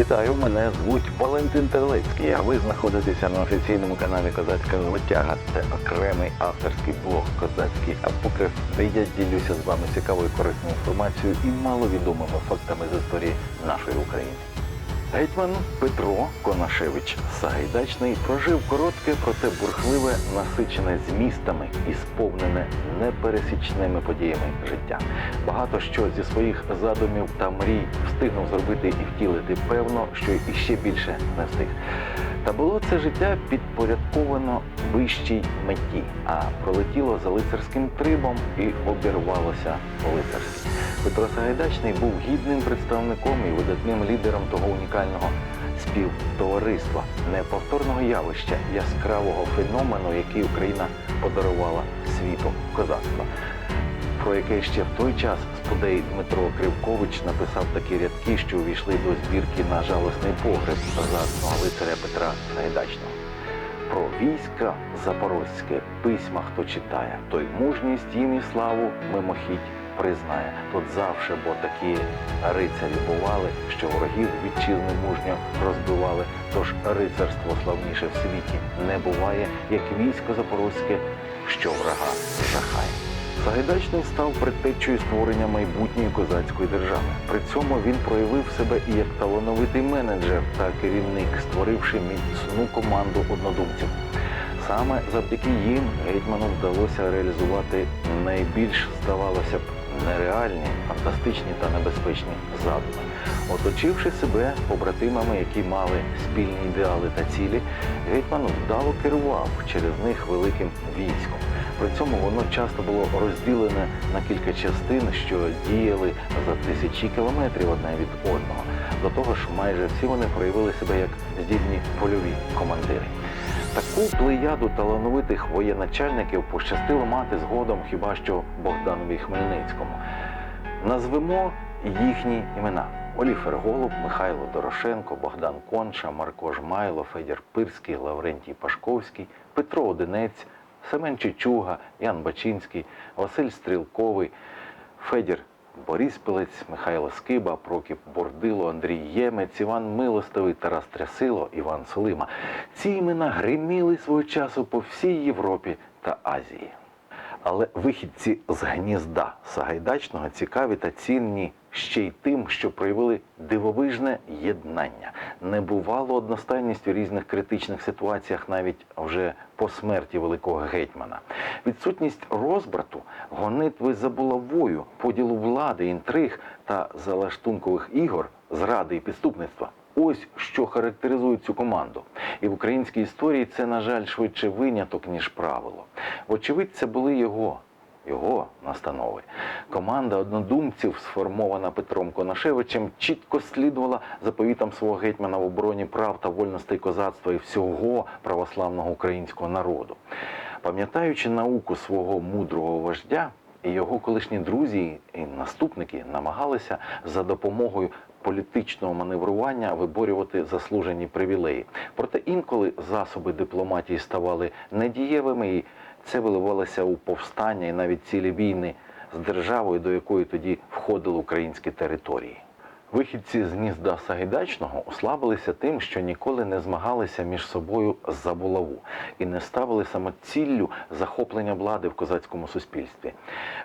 Вітаю, мене звуть Валентин Терлецький. а ви знаходитеся на офіційному каналі Козацька Звитяга. Це окремий авторський блог Козацький Апокриф, де я ділюся з вами цікавою корисною інформацією і маловідомими фактами з історії нашої України. Гетьман Петро Конашевич Сагайдачний прожив коротке, проте бурхливе, насичене змістами і сповнене непересічними подіями життя. Багато що зі своїх задумів та мрій встигнув зробити і втілити. Певно, що і ще більше не встиг. Та було це життя підпорядковано вищій меті, а пролетіло за лицарським трибом і обірвалося по-лицарськи. Петро Сагайдачний був гідним представником і видатним лідером того унікального співтовариства, неповторного явища, яскравого феномену, який Україна подарувала світу козацтва про яке ще в той час спудей Дмитро Кривкович написав такі рядки, що увійшли до збірки на жалосний погреб козацького лицаря Петра Сагайдачного. Про війська запорозьке письма, хто читає, той мужність їм і славу мимохідь признає. Тут завше, бо такі рицарі бували, що ворогів вітчизни мужньо розбивали. Тож рицарство славніше в світі не буває, як військо запорозьке, що врага жахає. Сагайдачний став предтечею створення майбутньої козацької держави. При цьому він проявив себе і як талановитий менеджер та керівник, створивши міцну команду однодумців. Саме завдяки їм гетьману вдалося реалізувати найбільш, здавалося б, нереальні, фантастичні та небезпечні задуми. Оточивши себе побратимами, які мали спільні ідеали та цілі, гетьман вдало керував через них великим військом. При цьому воно часто було розділене на кілька частин, що діяли за тисячі кілометрів одне від одного. До того ж, майже всі вони проявили себе як здібні польові командири. Таку плеяду талановитих воєначальників пощастило мати згодом хіба що Богданові Хмельницькому. Назвемо їхні імена: Оліфер Голуб, Михайло Дорошенко, Богдан Конча, Марко Жмайло, Федір Пирський, Лаврентій Пашковський, Петро Одинець, Семен Чичуга, Ян Бачинський, Василь Стрілковий, Федір Боріспілець, Михайло Скиба, Прокіп Бордило, Андрій Ємець, Іван Милостовий, Тарас Трясило, Іван Солима. Ці імена гриміли свого часу по всій Європі та Азії. Але вихідці з гнізда Сагайдачного цікаві та цінні ще й тим, що проявили дивовижне єднання. Не бувало одностайність у різних критичних ситуаціях навіть вже по смерті великого гетьмана. Відсутність розбрату, гонитви за булавою, поділу влади, інтриг та залаштункових ігор, зради і підступництва. Ось що характеризує цю команду. І в українській історії це, на жаль, швидше виняток, ніж правило. Вочевидь, це були його, його настанови. Команда однодумців, сформована Петром Конашевичем, чітко слідувала заповітам свого гетьмана в обороні прав та вольностей козацтва і всього православного українського народу. Пам'ятаючи науку свого мудрого вождя, і його колишні друзі і наступники намагалися за допомогою політичного маневрування виборювати заслужені привілеї. Проте інколи засоби дипломатії ставали недієвими, і це виливалося у повстання і навіть цілі війни з державою, до якої тоді входили українські території. Вихідці з гнізда Сагайдачного уславилися тим, що ніколи не змагалися між собою за булаву і не ставили самоціллю захоплення влади в козацькому суспільстві.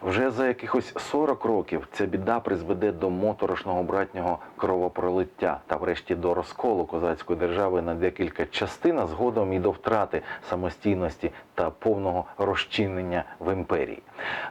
Вже за якихось 40 років ця біда призведе до моторошного братнього кровопролиття та врешті до розколу козацької держави на декілька частин, а згодом і до втрати самостійності та повного розчинення в імперії.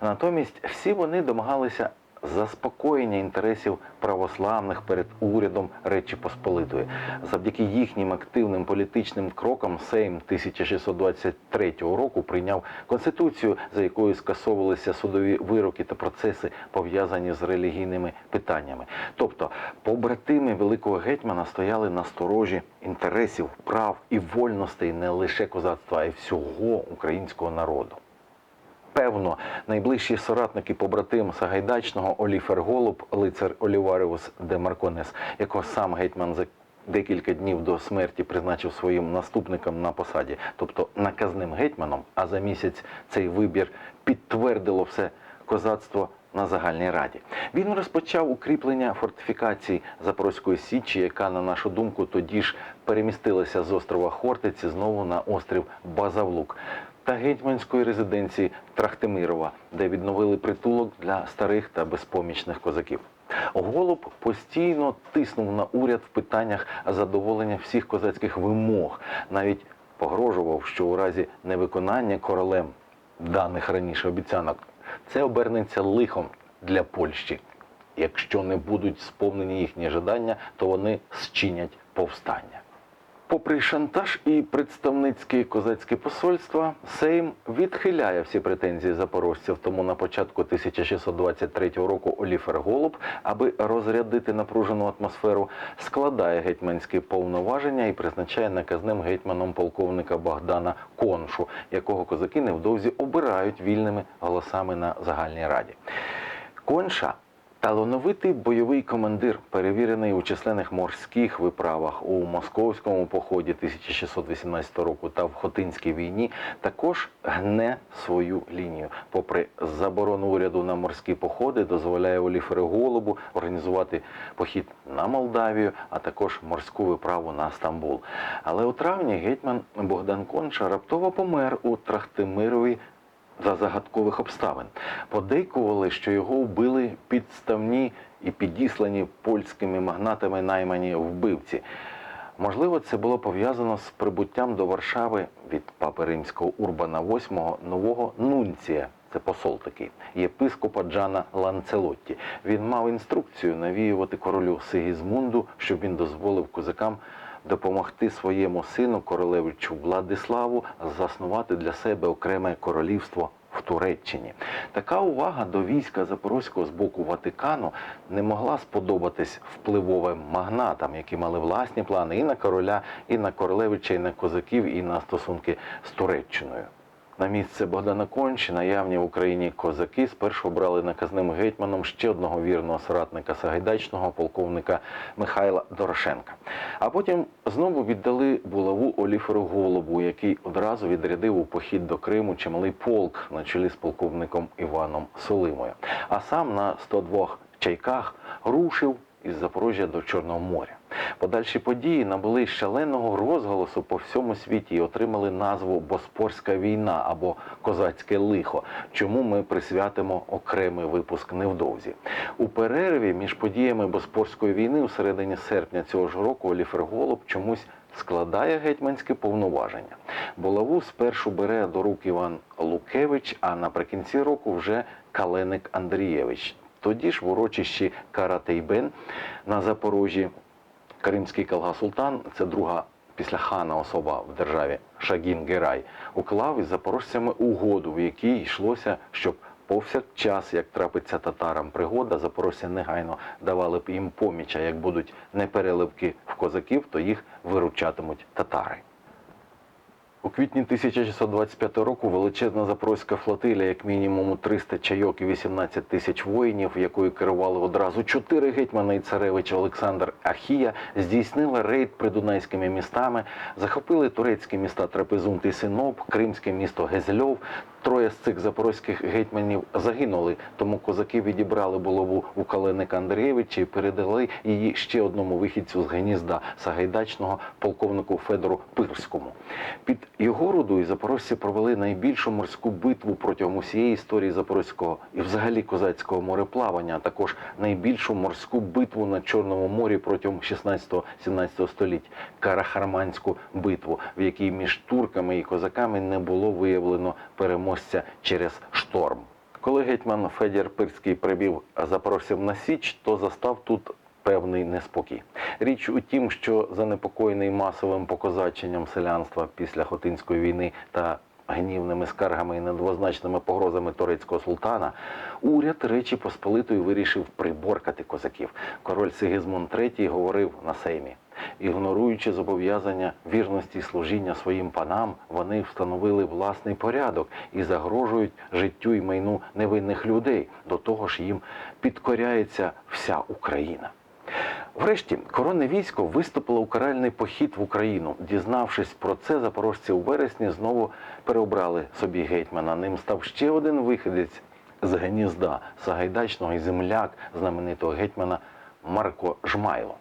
Натомість всі вони домагалися заспокоєння інтересів православних перед урядом Речі Посполитої. Завдяки їхнім активним політичним крокам Сейм 1623 року прийняв конституцію, за якою скасовувалися судові вироки та процеси, пов'язані з релігійними питаннями. Тобто, побратими великого гетьмана стояли на сторожі інтересів, прав і вольностей не лише козацтва, а й всього українського народу. Певно, найближчі соратники побратим Сагайдачного Оліфер Голуб, лицар Оліваріус де Марконес, якого сам гетьман за декілька днів до смерті призначив своїм наступником на посаді, тобто наказним гетьманом. А за місяць цей вибір підтвердило все козацтво на загальній раді. Він розпочав укріплення фортифікацій Запорозької Січі, яка, на нашу думку, тоді ж перемістилася з острова Хортиці знову на острів Базавлук та гетьманської резиденції Трахтимирова, де відновили притулок для старих та безпомічних козаків. Голуб постійно тиснув на уряд в питаннях задоволення всіх козацьких вимог, навіть погрожував, що у разі невиконання королем даних раніше обіцянок це обернеться лихом для Польщі. Якщо не будуть сповнені їхні жадання, то вони зчинять повстання. Попри шантаж і представницькі козацькі посольства, Сейм відхиляє всі претензії запорожців. Тому на початку 1623 року Оліфер Голуб, аби розрядити напружену атмосферу, складає гетьманські повноваження і призначає наказним гетьманом полковника Богдана Коншу, якого козаки невдовзі обирають вільними голосами на загальній раді. Конша Талановитий бойовий командир, перевірений у численних морських виправах у московському поході 1618 року та в Хотинській війні, також гне свою лінію. Попри заборону уряду на морські походи, дозволяє Оліферу Голубу організувати похід на Молдавію, а також морську виправу на Стамбул. Але у травні гетьман Богдан Конча раптово помер у Трахтимирові за загадкових обставин. Подейкували, що його вбили підставні і підіслані польськими магнатами наймані вбивці. Можливо, це було пов'язано з прибуттям до Варшави від папи римського Урбана VIII нового нунція. Це посол такий, єпископа Джана Ланцелотті. Він мав інструкцію навіювати королю Сигізмунду, щоб він дозволив козакам допомогти своєму сину королевичу Владиславу заснувати для себе окреме королівство в Туреччині. Така увага до війська Запорозького з боку Ватикану не могла сподобатись впливовим магнатам, які мали власні плани і на короля, і на королевича, і на козаків, і на стосунки з Туреччиною. На місце Богдана Кончі наявні в Україні козаки спершу обрали наказним гетьманом ще одного вірного соратника Сагайдачного полковника Михайла Дорошенка. А потім знову віддали булаву Оліферу Голубу, який одразу відрядив у похід до Криму чималий полк на чолі з полковником Іваном Солимою. А сам на 102 чайках рушив із Запорожжя до Чорного моря. Подальші події набули шаленого розголосу по всьому світі і отримали назву Боспорська війна або Козацьке лихо, чому ми присвятимо окремий випуск невдовзі. У перерві між подіями Боспорської війни у середині серпня цього ж року Оліфер Голуб чомусь складає гетьманське повноваження. Булаву спершу бере до рук Іван Лукевич, а наприкінці року вже Каленик Андрієвич. Тоді ж в урочищі Каратейбен на Запорожжі Кримський Калга-Султан, це друга після хана особа в державі Шагін Герай, уклав із запорожцями угоду, в якій йшлося, щоб повсякчас, як трапиться татарам пригода, запорожці негайно давали б їм поміч, а як будуть непереливки в козаків, то їх виручатимуть татари. У квітні 1625 року величезна запорозька флотилія, як мінімум 300 чайок і 18 тисяч воїнів, якою керували одразу чотири гетьмани і царевич Олександр Ахія, здійснила рейд придунайськими містами, захопили турецькі міста Трапезунт і Синоп, кримське місто Гезельов. Троє з цих запорозьких гетьманів загинули, тому козаки відібрали булаву у Каленика Андрієвича і передали її ще одному вихідцю з гнізда Сагайдачного полковнику Федору Пирському. Під його рудою запорожці провели найбільшу морську битву протягом усієї історії запорозького і взагалі козацького мореплавання, а також найбільшу морську битву на Чорному морі протягом 16-17 століть Карахарманську битву, в якій між турками і козаками не було виявлено переможця через шторм. Коли гетьман Федір Пирський прибів запорожців на Січ, то застав тут певний неспокій. Річ у тім, що занепокоєний масовим покозаченням селянства після Хотинської війни та гнівними скаргами і недвозначними погрозами турецького султана, уряд Речі Посполитої вирішив приборкати козаків. Король Сигізмунд III говорив на сеймі. Ігноруючи зобов'язання вірності служіння своїм панам, вони встановили власний порядок і загрожують життю і майну невинних людей. До того ж, їм підкоряється вся Україна. Врешті коронне військо виступило у каральний похід в Україну. Дізнавшись про це, запорожці у вересні знову переобрали собі гетьмана. Ним став ще один виходець з гнізда Сагайдачного і земляк знаменитого гетьмана Марко Жмайло.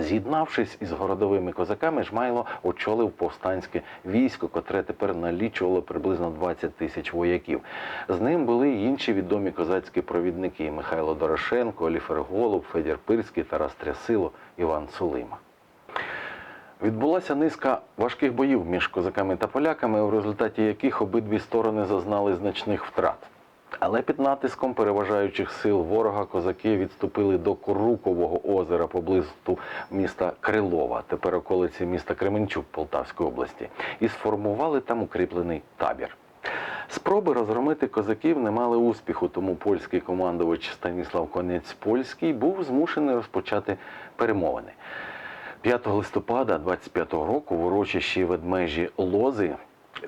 З'єднавшись із городовими козаками, Жмайло очолив повстанське військо, котре тепер налічувало приблизно 20 тисяч вояків. З ним були й інші відомі козацькі провідники Михайло Дорошенко, Оліфер Голуб, Федір Пирський, Тарас Трясило, Іван Сулима. Відбулася низка важких боїв між козаками та поляками, у результаті яких обидві сторони зазнали значних втрат. Але під натиском переважаючих сил ворога козаки відступили до Корукового озера поблизу міста Крилова, тепер околиці міста Кременчук Полтавської області, і сформували там укріплений табір. Спроби розгромити козаків не мали успіху, тому польський командувач Станіслав Конець Польський був змушений розпочати перемовини. 5 листопада 25-го року в урочищі ведмежі Лози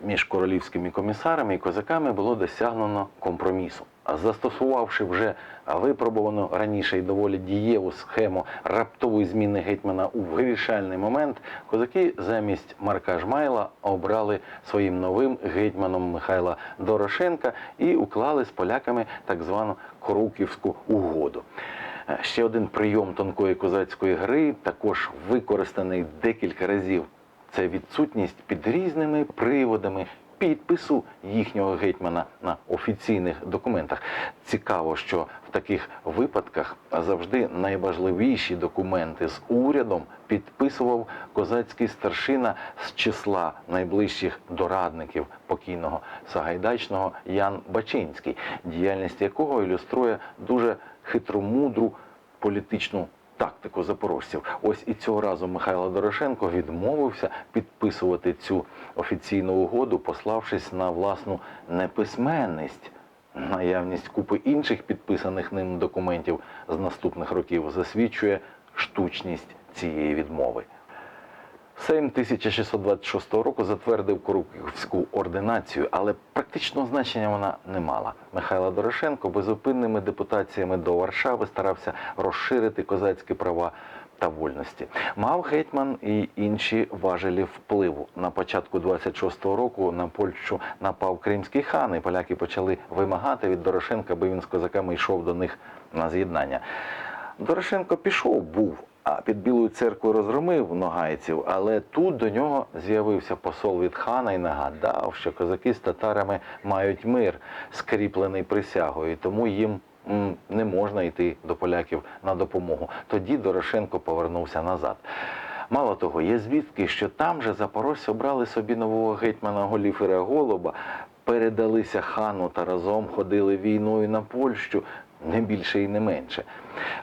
між королівськими комісарами і козаками було досягнено компромісу. Застосувавши вже випробувану раніше і доволі дієву схему раптової зміни гетьмана у вирішальний момент, козаки замість Марка Жмайла обрали своїм новим гетьманом Михайла Дорошенка і уклали з поляками так звану Коруківську угоду. Е, Ще один прийом тонкої козацької гри, також використаний декілька разів. Це відсутність під різними приводами підпису їхнього гетьмана на офіційних документах. Цікаво, що в таких випадках завжди найважливіші документи з урядом підписував козацький старшина з числа найближчих дорадників покійного Сагайдачного Ян Бачинський, діяльність якого ілюструє дуже хитромудру політичну тактику запорожців. Ось і цього разу Михайло Дорошенко відмовився підписувати цю офіційну угоду, пославшись на власну неписьменність. Наявність купи інших підписаних ним документів з наступних років засвідчує штучність цієї відмови. Сейм 1626 року затвердив Коруківську ординацію, але практичного значення вона не мала. Михайло Дорошенко безупинними депутаціями до Варшави старався розширити козацькі права та вольності. Мав гетьман і інші важелі впливу. На початку 26-го року на Польщу напав кримський хан, і поляки почали вимагати від Дорошенка, аби він з козаками йшов до них на з'єднання. Дорошенко пішов, був, під Білою церквою розгромив ногайців, але тут до нього з'явився посол від хана і нагадав, що козаки з татарами мають мир, скріплений присягою, тому їм не можна йти до поляків на допомогу. Тоді Дорошенко повернувся назад. Мало того, є звістки, що там же запорожці обрали собі нового гетьмана Голіфера Голуба, передалися хану та разом ходили війною на Польщу, не більше і не менше.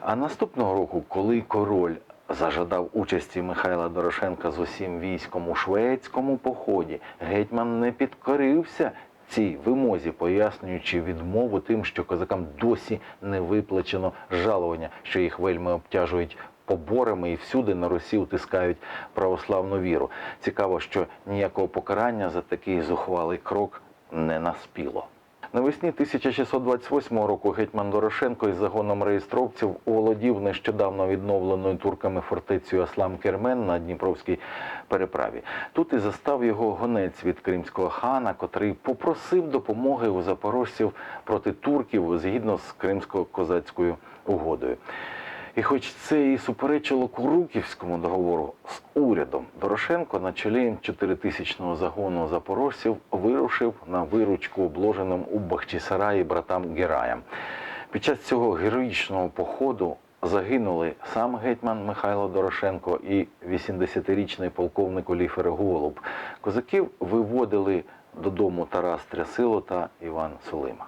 А наступного року, коли король зажадав участі Михайла Дорошенка з усім військом у шведському поході, гетьман не підкорився цій вимозі, пояснюючи відмову тим, що козакам досі не виплачено жалування, що їх вельми обтяжують поборами і всюди на Русі утискають православну віру. Цікаво, що ніякого покарання за такий зухвалий крок не наспіло. Навесні 1628 року гетьман Дорошенко із загоном реєстровців оволодів нещодавно відновленою турками фортецею Аслам Кермен на Дніпровській переправі. Тут і застав його гонець від кримського хана, котрий попросив допомоги у запорожців проти турків згідно з кримсько-козацькою угодою. І хоч це і суперечило Куруківському договору з урядом, Дорошенко на чолі чотиритисячного загону запорожців вирушив на виручку обложеним у Бахчисараї братам Гераям. Під час цього героїчного походу загинули сам гетьман Михайло Дорошенко і 80-річний полковник Оліфер Голуб. Козаків виводили додому Тарас Трясило та Іван Сулима.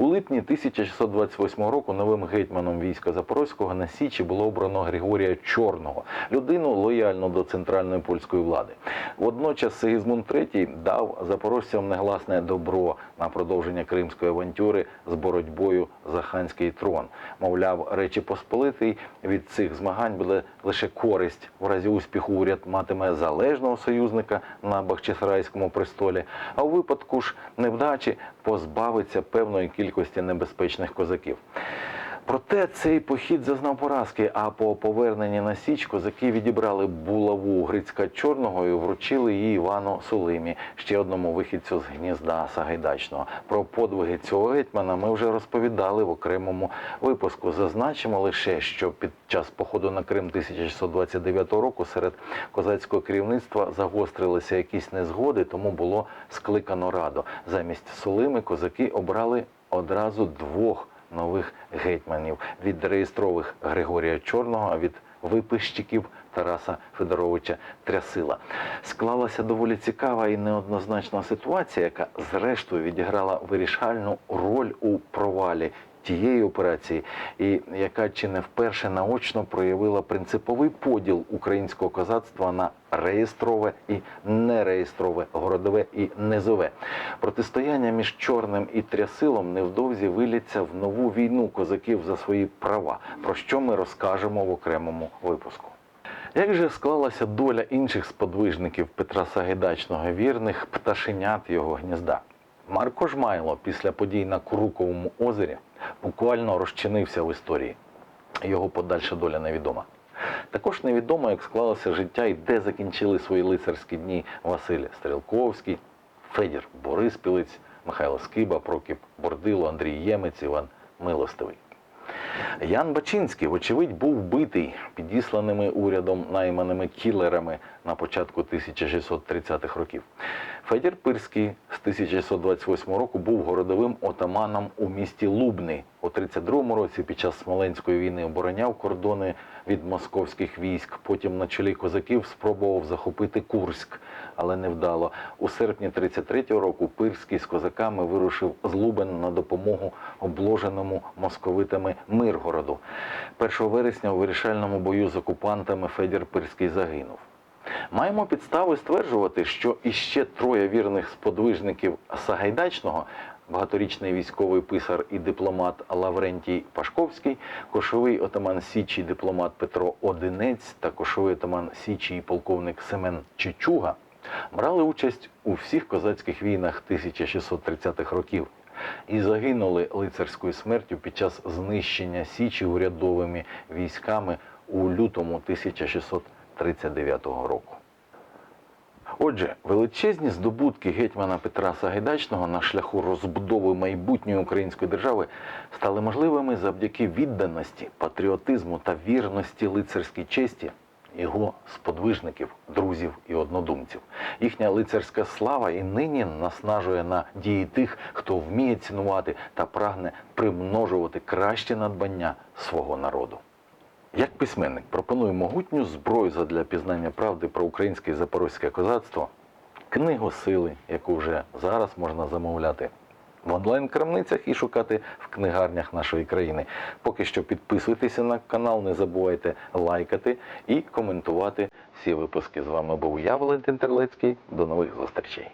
У липні 1628 року новим гетьманом війська Запорозького на Січі було обрано Григорія Чорного, людину лояльну до центральної польської влади. Водночас Сигізмунд III дав запорожцям негласне добро на продовження кримської авантюри з боротьбою за ханський трон. Мовляв, Речі Посполитий від цих змагань буде лише користь. В разі успіху уряд матиме залежного союзника на Бахчисарайському престолі, а у випадку ж невдачі позбавиться певної кількості небезпечних козаків. Проте цей похід зазнав поразки, а по поверненні на Січ козаки відібрали булаву Грицька Чорного і вручили її Івану Сулимі, ще одному вихідцю з гнізда Сагайдачного. Про подвиги цього гетьмана ми вже розповідали в окремому випуску. Зазначимо лише, що під час походу на Крим 1629 року серед козацького керівництва загострилися якісь незгоди, тому було скликано раду. Замість Сулими козаки обрали одразу двох нових гетьманів від реєстрових Григорія Чорного, а від випищиків Тараса Федоровича Трясила. Склалася доволі цікава і неоднозначна ситуація, яка зрештою відіграла вирішальну роль у провалі тієї операції, і яка чи не вперше наочно проявила принциповий поділ українського козацтва на реєстрове і нереєстрове, городове і низове. Протистояння між чорним і трясилом невдовзі виліться в нову війну козаків за свої права, про що ми розкажемо в окремому випуску. Як же склалася доля інших сподвижників Петра Сагайдачного, вірних пташенят його гнізда? Марко Жмайло після подій на Куруковому озері буквально розчинився в історії. Його подальша доля невідома. Також невідомо, як склалося життя і де закінчили свої лицарські дні Василь Стрілковський, Федір Бориспілець, Михайло Скиба, Прокіп Бордило, Андрій Ємець, Іван Милостивий. Ян Бачинський, вочевидь, був вбитий підісланими урядом найманими кілерами на початку 1630-х років. Федір Пирський з 1628 року був городовим отаманом у місті Лубни. У 32-му році під час Смоленської війни обороняв кордони від московських військ. Потім на чолі козаків спробував захопити Курськ, але невдало. У серпні 33-го року Пирський з козаками вирушив з Лубен на допомогу обложеному московитами Миргороду. 1 вересня у вирішальному бою з окупантами Федір Пирський загинув. Маємо підстави стверджувати, що іще троє вірних сподвижників Сагайдачного багаторічний військовий писар і дипломат Лаврентій Пашковський, кошовий отаман Січі дипломат Петро Одинець та кошовий отаман Січі і полковник Семен Чичуга брали участь у всіх козацьких війнах 1630-х років і загинули лицарською смертю під час знищення Січі урядовими військами у лютому 1639 року. Отже, величезні здобутки гетьмана Петра Сагайдачного на шляху розбудови майбутньої української держави стали можливими завдяки відданості, патріотизму та вірності лицарській честі його сподвижників, друзів і однодумців. Їхня лицарська слава і нині наснажує на дії тих, хто вміє цінувати та прагне примножувати кращі надбання свого народу. Як письменник пропоную могутню зброю задля пізнання правди про українське і запорозьке козацтво, книгу сили, яку вже зараз можна замовляти в онлайн-крамницях і шукати в книгарнях нашої країни. Поки що підписуйтеся на канал, не забувайте лайкати і коментувати всі випуски. З вами був я, Валентин Терлецький. До нових зустрічей.